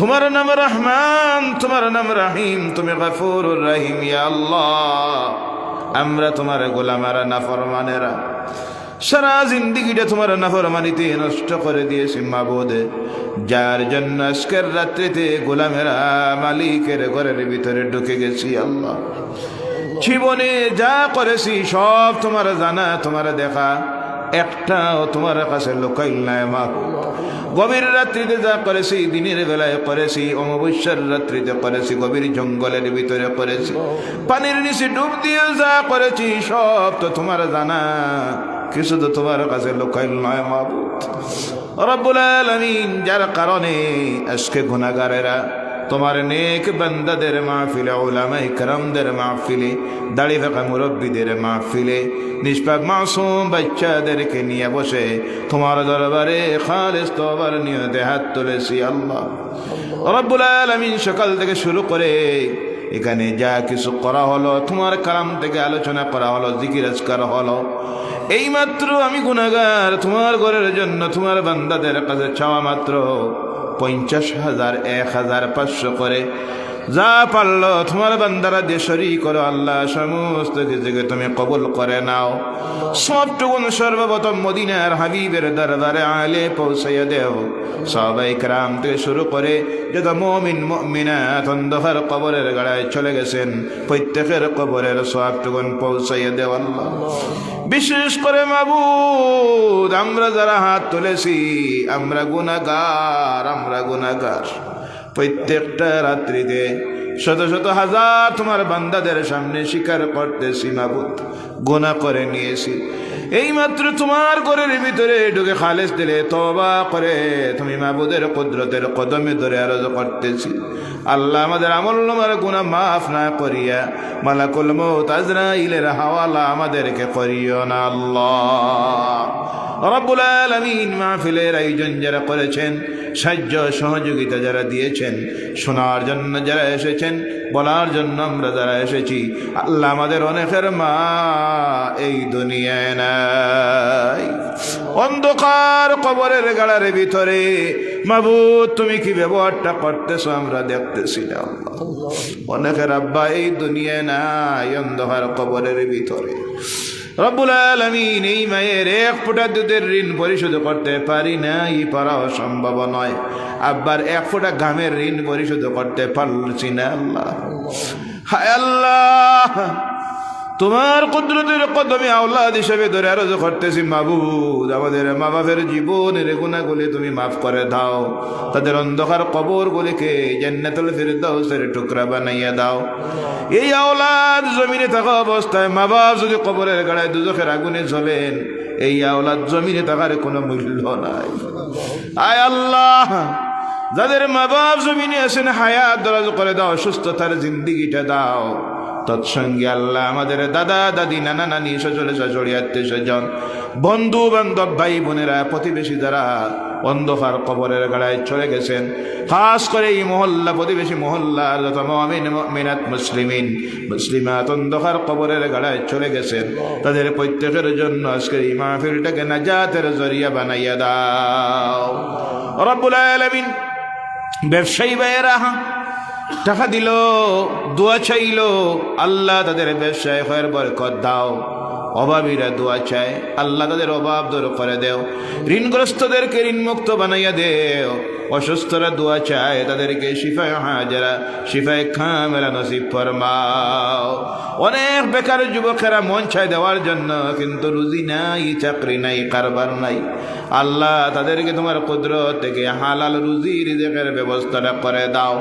তোমার নাম রহমান, তোমার নাম রাহিম, তুমি গফুর রাহিম আল্লাহ। আমরা তোমার গোলামারা, নাফরমানেরা। সারা জিন্দিগিটা তোমার নাফরমানিতে নষ্ট করে দিয়েছি মাবুদে। যার জন্য আজকের রাত্রিতে গোলামেরা মালিকের ঘরের ভিতরে ঢুকে গেছি আল্লাহ। জীবনে যা করেছি, সব তোমার জানা, তোমার দেখা। একটাও তোমার কাছে লোকাইল নাই মা। গভীর রাত্রিতে যা করেছি, দিনের বেলায় করেছি, অমাবস্যার রাত্রিতে করেছি, গভীর জঙ্গলের ভিতরে করেছি। পানির নিচে ডুব দিয়ে যা করেছি, সব তো তোমার জানা। কিছু তো তোমার কাছে লোকাইল নয় মাবুদ রব্বুল আলামিন, যার কারণে আজকে গুনাহগারেরা তোমার নেক বান্দাদের মাহফিলে ওলামা ইকরামদের মাহফিলে দাড়ি ফাঁকা মুরব্বীদের মাহফিলে নিষ্পাক মাসুম বাচ্চাদেরকে নিয়ে বসে তোমার দরবারে খালেস তোবার নিয়ে দেহাত তুলেছি আল্লাহ। রব্বুল আলমিন সকাল থেকে শুরু করে এখানে যা কিছু করা হলো, তোমার কালাম থেকে আলোচনা করা হলো জিকিরাজকার হলো হলো এইমাত্র আমি গুনাগার তোমার ঘরের জন্য তোমার বান্দাদের কাছে চাওয়া মাত্র পঞ্চাশ হাজার, এক হাজার, পাঁচশো করে। যা পারল, তোমার বান্দারা দেশরি করো আল্লাহ, সমস্ত কিছুকে তুমি কবুল করে নাও। সবটুকুন সর্বপ্রথম মদিনার হাবিবের দরবারে আলে পৌঁছাইয়া দেও। সবাই ক্রাম থেকে শুরু করে যত মমিন, মমিনাত অন্ধকার কবরের গাড়ায় চলে গেছেন, প্রত্যেকের কবরের সবটুকুন পৌঁছাইয়া দেও আল্লাহ। বিশেষ করে মাবুদ, আমরা যারা হাত তুলেছি, আমরা গুনাগার আমরা গুনাগার প্রত্যেকটা রাত্রিতে শত শত হাজার তোমার বান্দাদের সামনে স্বীকার করতেছি মাবুদ গোনা করে নিয়েছি। এইমাত্র তোমার ঘরের ভিতরে ঢুকে খালেস দিলে তবা করে তুমি মাবুদের কুদরতের কদমে ধরে আরজ করতেছি। আল্লাহ আমাদের আমল নামার গুণা মাফ না করিয়া মালাকুল মৌত আজরাইলের হাওয়ালা আমাদেরকে করিও না আল্লাহ। রব্বুল আলমিন মাহফিলের আয়োজন যারা করেছেন সাহায্য সহযোগিতা যারা দিয়েছেন, শোনার জন্য যারা এসেছেন, বলার জন্য আমরা যারা এসেছি, আল্লাহ আমাদের অনেকের মা এই দুনিয়ায় নাই। অন্ধকার কবরের গাড়ার ভিতরে মাবুদ তুমি কি ব্যবহারটা করতেছো? আমরা দেখতেছি না অনেকের আব্বা এই দুনিয়ায় নাই, অন্ধকার কবরের ভিতরে। রব্বুল আলমিন এই মায়ের এক ফোঁটা দুধের ঋণ পরিশোধ করতে পারি না ই পারাও সম্ভব নয়। আব্বার এক ফোঁটা ঘামের ঋণ পরিশোধ করতে পারছি না, আল্লাহ। হায় আল্লাহ! তোমার কুদরতের কদমে আওলাদ হিসেবে ধরে আরজ করতেছি, মাবুদ। আমাদের মা বাপের জীবনের গুণাগুলি তুমি মাফ করে দাও। তাদের অন্ধকার কবরগুলিকে জান্নাতুল ফিরদাউসের টুকরা বানাইয়া দাও। এই আওলাদ জমিনে থাকা অবস্থায় মা বাপ যদি কবরের গাড়ায় দুজখের আগুনে জ্বলেন, এই আওলাদ জমিনে থাকার কোনো মূল্য নাই। আয় আল্লাহ, যাদের মা বাপ জমিনে আছেন, হায়াত দরাজ করে দাও, সুস্থতার জিন্দিগিটা দাও। তৎসঙ্গে আল্লাহ আমাদের দাদা, দাদি, নানা, নানি সজলে সজড়ি আত্মীয় স্বজন, বন্ধু বান্ধব, ভাই বোনেরা, প্রতিবেশী যারা অন্ধকার কবরের গাড়ায় চলে গেছেন, খাস করে এই মহল্লা, প্রতিবেশী মহল্লার যত মুসলিমিন, মুসলিমাত অন্ধকার কবরের গাড়ায় চলে গেছেন। তাদের প্রত্যেকের জন্য আজকের এই মাহফিলটাকে নাজাতের জরিয়া বানাইয়া দাও। রব্বুল আলামিন, ব্যবসায়ী ভাইয়েরা টাকা দিল, দোয়া চাইল, আল্লাহ তাদের ব্যবসায় হয়ের বরকত দাও। অভাবীরা দোয়া চায়, আল্লাহ তাদের অভাব দূর করে দেও। ঋণগ্রস্তদেরকে ঋণমুক্ত বানাইয়া দেও। অসুস্থরা দোয়া চায়, তাদেরকে শিফায় হাজারা, শিফায় খামেরা নসিব ফরমাও। অনেক বেকার যুবকেরা মন চায় দেওয়ার জন্য, কিন্তু রুজি নাই, চাকরি নাই, কারবার নাই। আল্লাহ তাদেরকে তোমার কুদরত থেকে হালাল রুজি রিজেকের ব্যবস্থাটা করে দাও।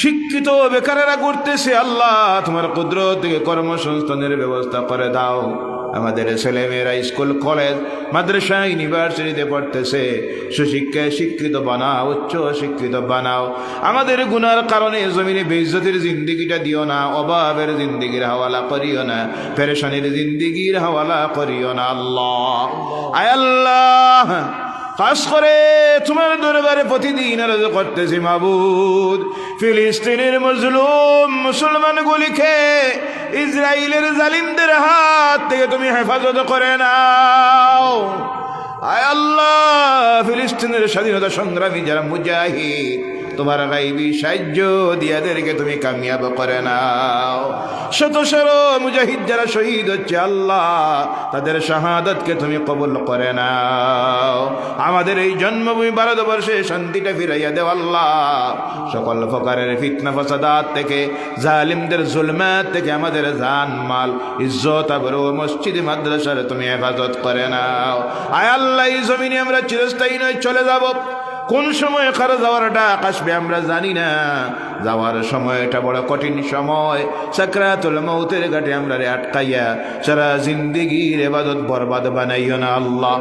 শিক্ষিত বেকারেরা করতেছে আল্লাহ তোমার কুদরত থেকে কর্মসংস্থানের ব্যবস্থা করে দাও। আমাদের ছেলেমেয়েরা স্কুল, কলেজ, মাদ্রাসা, ইউনিভার্সিটিতে পড়তেছে। সুশিক্ষায় শিক্ষিত বানাও, উচ্চ শিক্ষিত বানাও। আমাদের গুনার কারণে জমিনে বেইজ্জতির জিন্দিগিটা দিও না, অভাবের জিন্দিগির হাওয়ালা করিও না, পেরেশানির জিন্দিগির হাওয়ালা করিও না। আল্লাহ। আয় আল্লাহ। খাস করে তোমার দরবারে প্রতিদিন আরজ করতেছি মাবুদ। ফিলিস্তিনের মজলুম মুসলমানগুলিকে ইসরায়েলের জালিমদের হাত থেকে তুমি হেফাজত করে নাও। আয় আল্লাহ, ফিলিস্তিনের স্বাধীনতা সংগ্রামী যারা মুজাহিদ তোমার গাইবি সাহায্য দিয়াদেরকে তুমি কামিয়াব করে নাও। শত শত মুজাহিদ যারা শহীদ হচ্ছে আল্লাহ, তাদের শাহাদতকে তুমি কবুল করে নাও। আমাদের এই জন্মভূমি ভারতবর্ষে শান্তিটা ফিরাইয়া দেও আল্লাহ। সকল প্রকারের ফিতনা ফসাদাত থেকে, জালিমদের জুলমাত থেকে আমাদের জান মাল, ইজ্জত, আবরু, মসজিদ, মাদ্রাসার তুমি হেফাজত করে নাও। আয় আল্লাহ, এই জমিনে আমরা চিরস্থায়ী নয় চলে যাব। কোন সময় কারও যাওয়ারটা আসবে আমরা জানি না। যাওয়ার সময় এটা বড় কঠিন সময়। সাকরাতুল মৌতের ঘাটে আমরা রে আটকাইয়া সারা জিন্দিগির এবাদত বরবাদ বানাইও না আল্লাহ।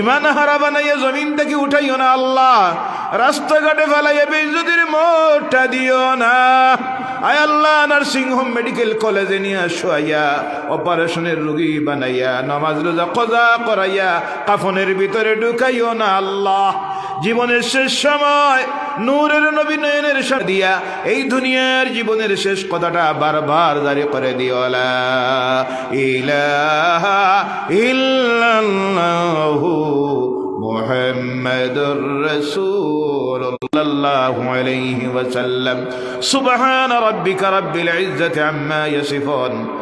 ইমান হারা বানাইয়া জমিন থেকে উঠাইও না আল্লাহ। রাস্তাঘাটে ফেলাইয়া বেজুদির মোটটা দিও না। আয় আল্লাহ নার্সিং হোম মেডিকেল কলেজে নিয়ে শোয়াইয়া অপারেশনের রুগী বানাইয়া, নমাজ রোজা কজা করাইয়া, কাফনের ভিতরে ঢুকাইও না আল্লাহ। জীবনের শেষ সময় নূরের নবীনের দিয়া এই দুনিয়ার জীবনের শেষ কথাটা বারবার দাঁড়িয়ে করে দিওয়ালা ইলাহা ইল্লাল্লাহু মুহাম্মাদুর রব্বিল আলাইহি আম্মা ইয়াসিফুন।